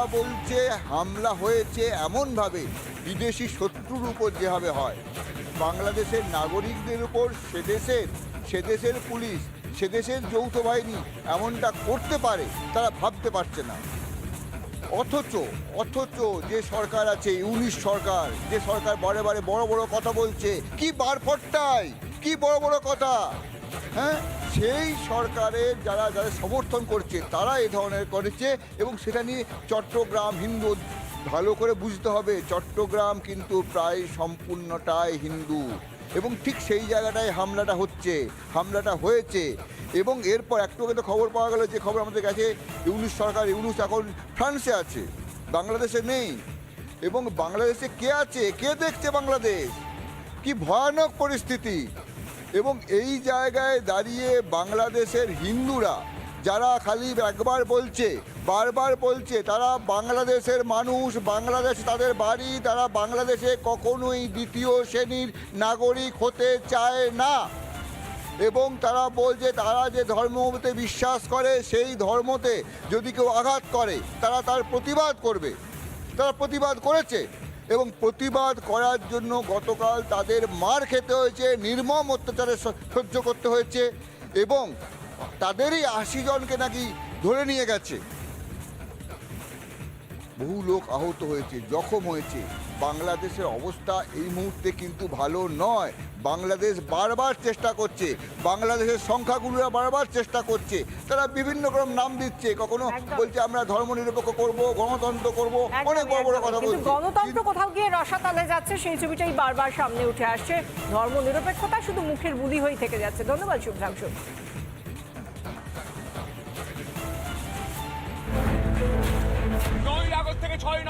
বলছে, হামলা হয়েছে এমনভাবে, বিদেশি শত্রুর উপর যেভাবে হয়। বাংলাদেশের নাগরিকদের উপর সে দেশের সে দেশের পুলিশ, সে দেশের যৌথ বাহিনী এমনটা করতে পারে, তারা ভাবতে পারছে না। অথচ অথচ যে সরকার আছে, ইউনিশ সরকার, যে সরকার বারে বারে বড় বড় কথা বলছে, কি বারপট্টাই কি বড় বড় কথা হ্যাঁ? সেই সরকারের যারা যারা সমর্থন করছে, তারা এই ধরনের করেছে এবং সেটা নিয়ে চট্টগ্রাম হিন্দু ভালো করে বুঝতে হবে। চট্টগ্রাম কিন্তু প্রায় সম্পূর্ণটাই হিন্দু এবং ঠিক সেই জায়গাটায় হামলাটা হচ্ছে, হামলাটা হয়েছে এবং এরপর একটু তো খবর পাওয়া গেল যে খবর আমাদের কাছে, ইউনুস সরকার, ইউনুস এখন ফ্রান্সে আছে, বাংলাদেশে নেই এবং বাংলাদেশে কে আছে, কে দেখছে বাংলাদেশ? কি ভয়ানক পরিস্থিতি। এবং এই জায়গায় দাঁড়িয়ে বাংলাদেশের হিন্দুরা, যারা খালি একবার বলছে, বারবার বলছে, তারা বাংলাদেশের মানুষ, বাংলাদেশ তাদের বাড়ি, তারা বাংলাদেশে কখনোই দ্বিতীয় শ্রেণির নাগরিক হতে চায় না। এবং তারা বলছে, তারা যে ধর্মতে বিশ্বাস করে, সেই ধর্মতে যদি কেউ আঘাত করে, তারা তার প্রতিবাদ করবে। তারা প্রতিবাদ করেছে। এবং প্রতিবাদ করার জন্য গতকাল তাদের মার খেতে হয়েছে, নির্মম অত্যাচারে সহ্য করতে হয়েছে এবং তাদেরই আশি জনকে নাকি ধরে নিয়ে গেছে। বহু লোক আহত হয়েছে জখম হয়েছে। বাংলাদেশের অবস্থা এই মুহূর্তে কিন্তু ভালো নয়। বাংলাদেশ বারবার চেষ্টা করছে। বাংলাদেশের সংখ্যাগুলোরা বারবার চেষ্টা করছে। তারা বিভিন্ন রকম নাম দিচ্ছে। কখনো বলছে আমরা ধর্মনিরপেক্ষ করব গণতন্ত্র করব। অনেক বড় বড় কথা বলছে। গণতন্ত্র কোথাও গিয়ে রসাতলে যাচ্ছে সেই ছবিটাই বারবার সামনে উঠে আসছে। ধর্ম নিরপেক্ষতা শুধু মুখের বুলি হয়েই থেকে যাচ্ছে। ধন্যবাদ শুভ্রাংশু। কাগজ থেকে ছয়